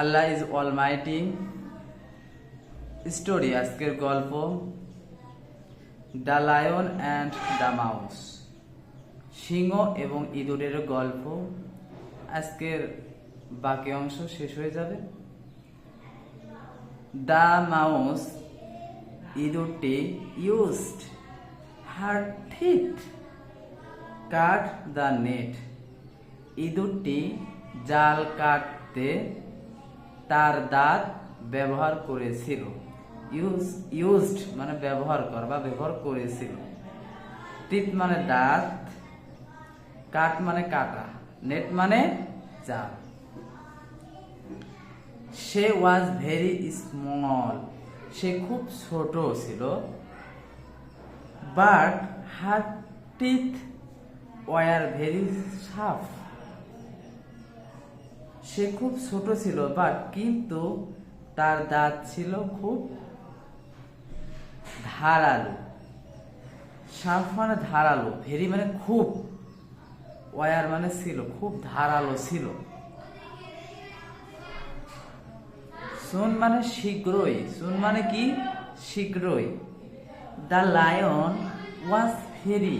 Allah is almighty story আজকের গল্প the lion and the mouse সিংহ এবং ইঁদুরের গল্প, আজকের বাকি অংশ শেষ হয়ে যাবে। The mouse ইঁদুরটি used her teeth cut the net ইঁদুরটি জাল কাটতে তার দাঁত ব্যবহার করেছিল। ইউজ, ইউজড মানে ব্যবহার কর বা ব্যবহার করেছিল। টিথ মানে দাঁত, কাট মানে কাটা, নেট মানে জাল সে ওয়াজ ভেরি স্মল সে খুব ছোট ছিল but her teeth were very sharp সে খুব ছোট ছিল বাট কিন্তু তার দাঁত ছিল খুব ধারালো। সাফ মানে ধারালো, ভেরি মানে খুব, ওয়ার মানে ছিল, খুব ধারালো ছিল। সুন মানে শীঘ্রই, সুন মানে কি? শীঘ্রই। The lion was ferry,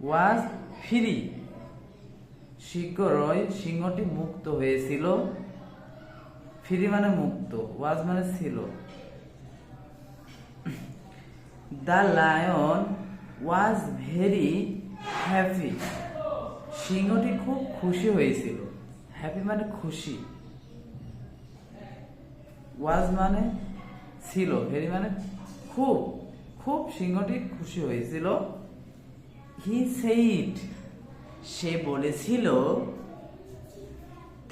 was free. শীঘ্রই সিংহটি মুক্ত হয়েছিল। ফ্রি মানে মুক্ত, ওয়াজ মানে ছিল। The lion was very happy. সিংহটি খুব খুশি হয়েছিল। হ্যাপি মানে খুশি। ওয়াজ মানে ছিল। ভেরি মানে খুব খুব সিংহটি খুশি হয়েছিল। হি সেইড সে বলেছিল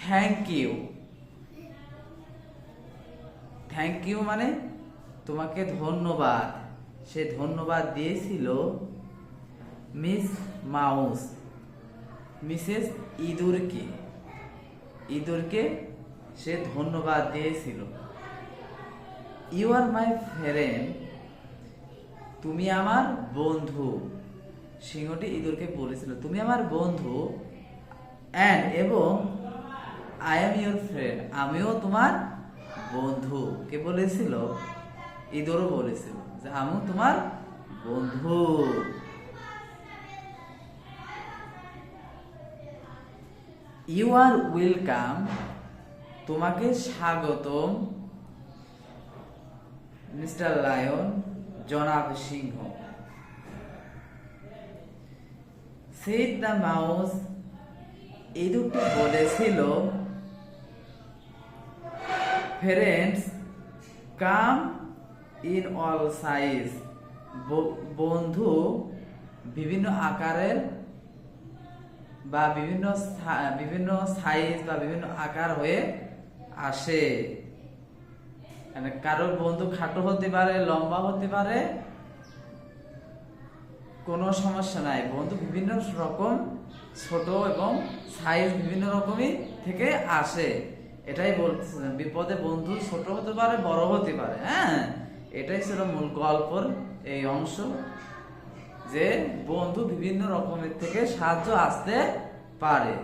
থ্যাংক ইউ থ্যাংক ইউ মানে তোমাকে ধন্যবাদ। সে ধন্যবাদ দিয়েছিল মিস মাউস, মিসেস ইঁদুরকে। ইঁদুরকে সে ধন্যবাদ দিয়েছিল। ইউ আর মাই ফ্রেন্ড তুমি আমার বন্ধু। সিংহটি ইঁদুরকে বলেছিল, তুমি আমার বন্ধু অ্যান্ড এবং আই এম ইউর ফ্রেন্ড আমিও তোমার বন্ধু। কে বলেছিল? ইঁদুরও বলেছিল যে, আমিও তোমার বন্ধু। ইউ আর ওয়েলকাম তোমাকে স্বাগতম, মিস্টার লায়ন, জনাব সিংহ। সেট দ্য মাউস এই দুটি বলেছিল friends come in all size বন্ধু বিভিন্ন আকারের বা বিভিন্ন বিভিন্ন সাইজ বা বিভিন্ন আকার হয়ে আসে। মানে কারোর বন্ধু খাটো হতে পারে, লম্বা হতে পারে কোনো সমস্যা নাই। বন্ধু বিভিন্ন রকম, ছোট এবং সাইজ বিভিন্ন রকমই থেকে আসে। এটাই বলতেছিলাম, বিপদে বন্ধু ছোট হতে পারে, বড় হতে পারে হ্যাঁ? এটাই ছিল মূল গল্পর এই অংশ যে বন্ধু বিভিন্ন রকমের থেকে সাহায্য আসতে পারে।